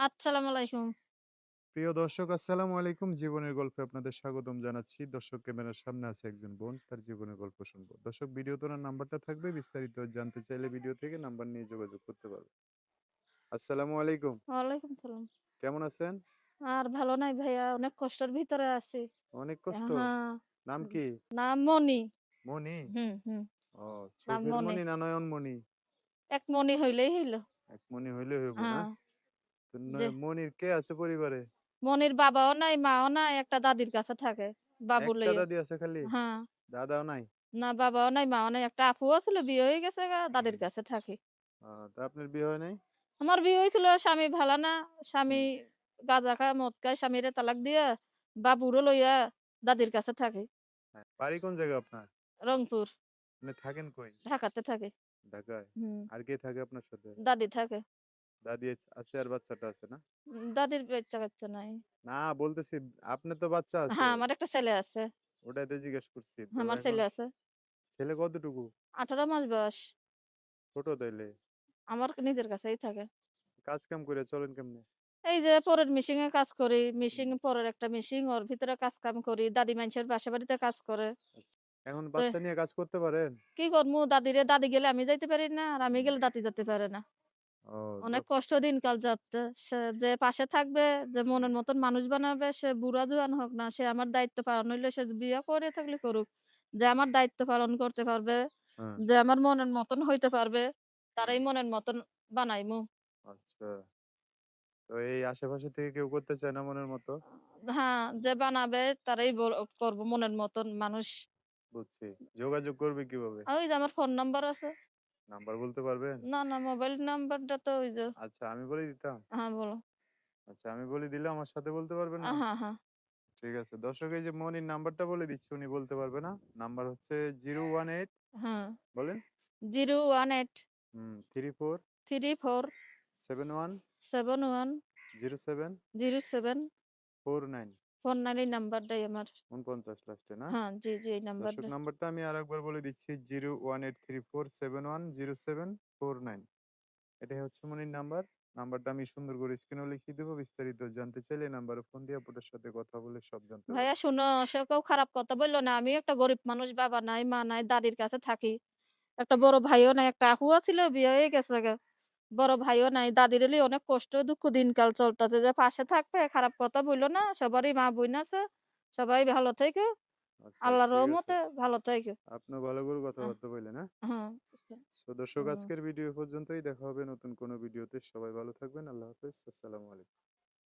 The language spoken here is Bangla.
আসসালামু আলাইকুম। প্রিয় দর্শক আসসালামু আলাইকুম। জীবনের গল্পে আপনাদের স্বাগতম জানাচ্ছি। দর্শক ক্যামেরার সামনে আছে একজন বোন, তার জীবনের গল্প শুনব। দর্শক ভিডিওতে ওনার নাম্বারটা থাকবে। বিস্তারিত জানতে চাইলে ভিডিও থেকে নাম্বার নিয়ে যোগাযোগ করতে পারবেন। আসসালামু আলাইকুম। ওয়ালাইকুম সালাম। কেমন আছেন? আর ভালো নাই ভাইয়া, অনেক কষ্টের ভিতরে আছি। অনেক কষ্ট? হ্যাঁ। নাম কি? নাম মনি। মনি? হুম, হুম। ও নাম মনি। মনি না নয়নমণি? এক মনি হইলেই হইল। এক মনি হইলে হইব না? হ্যাঁ। মনির কে আছে পরিবারে? মনির বাবাও নাই, মাও নাই, একটা দাদির কাছে থাকে। বাবু লইয়া। দাদি আছে খালি? হ্যাঁ। দাদাও নাই? না বাবাও নাই, মাও নাই। একটা আপুও ছিল, বিয়ে হয়ে গেছে দাদির কাছে থাকি। তা আপনার বিয়ে হয় নাই? আমার বিয়ে হয়েছিল, স্বামী ভালো না। স্বামী। গাঁজা খায়, মদ খায়, স্বামীরে তালাক দিয়া বাবুরও লইয়া দাদির কাছে থাকি। হ্যাঁ। বাড়ি কোন জায়গা আপনার? রংপুর। আপনি থাকেন কই? ঢাকাতে থাকি। ঢাকায়? আর কে থাকে আপনার সাথে? দাদি থাকে। দাদি আছ আর বাচ্চাটা আছে না? দাদির বাচ্চা-কাচ্চা নাই। না বলতেছি আপনার তো বাচ্চা আছে। হ্যাঁ, আমার একটা ছেলে আছে। ওটাই তো জিজ্ঞেস করছি। আমার ছেলে আছে। ছেলে কতটুকু? 18 মাস বয়স। ছোট তাইলে? আমার নিজের কাছেই থাকে। কাজ কাম করে চলেন কেমনে? এই যে পরের মেশিং এ কাজ করি। মেশিং। পরের একটা মেশিং, ওর ভিতরে কাজ কাম করি। দাদি মাইনষের বাসা বাড়িতে কাজ করে। আচ্ছা। এখন বাচ্চা নিয়ে কাজ করতে পারেন? কি করমু দাদিরে দাদি গেলে আমি যাইতে পারি না, আর আমি গেলে দাদি যেতে পারে না। অনেক কষ্ট দিনকাল যাচ্ছে। যে পাশে থাকবে, যে মনের মতন মানুষ বানাবে, সে বুড়া জোয়ান হোক না, সে আমার দায়িত্ব পালন হইলে সে বিয়া করে থাকলে করুক। যে আমার দায়িত্ব পালন করতে পারবে, হ্যাঁ। যে আমার মনের মতন হইতে পারবে, তারাই মনের মতন বানাইমু। আচ্ছা। তো এই আশেপাশে থেকে কেউ করতে চায় না মনের মতো? হ্যাঁ, যে বানাবে তারাই করব মনের মতন মানুষ। বুঝছি। যোগাযোগ করবে কীভাবে? ওই যে আমার ফোন নাম্বার আছে। নাম্বার বলতে পারবেন? না, না মোবাইল নাম্বারটা তো ওই যে আচ্ছা আমি বলে দিতাম? হ্যাঁ, বলো। আচ্ছা আমি বলে দিলে আমার সাথে বলতে পারবেন না? হ্যাঁ, হ্যাঁ। ঠিক আছে। দর্শক এই যে মনির নাম্বারটা বলে দিচ্ছি উনি বলতে পারবে না। নাম্বার হচ্ছে 018 হ্যাঁ। বলেন? 018 হুম 34 34 71 71 07 07 49 ফোন নাম্বারটাই আমার। 49 লাস্টে না? হ্যাঁ, জি, জি এই দর্শক নাম্বারটা। আমি আরেকবার বলে দিচ্ছি 01834710749 এটাই হচ্ছে মনির নাম্বার। নাম্বারটা আমি সুন্দর করে স্ক্রিনেও লিখিয়ে দেব। বিস্তারিত জানতে চাইলে নাম্বারে ফোন দিয়ে আপুটার সাথে কথা বলে সব জানতে ভাইয়া শুনো, সে কেউ খারাপ কথা বলল না। আমি একটা গরিব মানুষ, বাবা নাই, মা নাই, দাদির কাছে থাকি। একটা বড় ভাইও নাই, একটা আপুও ছিল, বিয়ে হয়ে গেছে। বড় ভাইও নাই, দাদির অনেক কষ্ট দুঃখ দিনকাল চলতেছে। যে পাশে থাকবে, খারাপ কথা বলল না। সবারই মা বোন আছে। সবাই ভালো থেকো। আচ্ছা আল্লাহর রহমতে ভালো থেকে আপনি ভালো করে কথাবার্তা বললেন, হ্যাঁ? তো সো দর্শক আজকের ভিডিও পর্যন্তই। দেখা হবে নতুন কোনো ভিডিওতে। সবাই ভালো থাকবেন। আল্লাহ হাফেজ। আসসালামু আলাইকুম।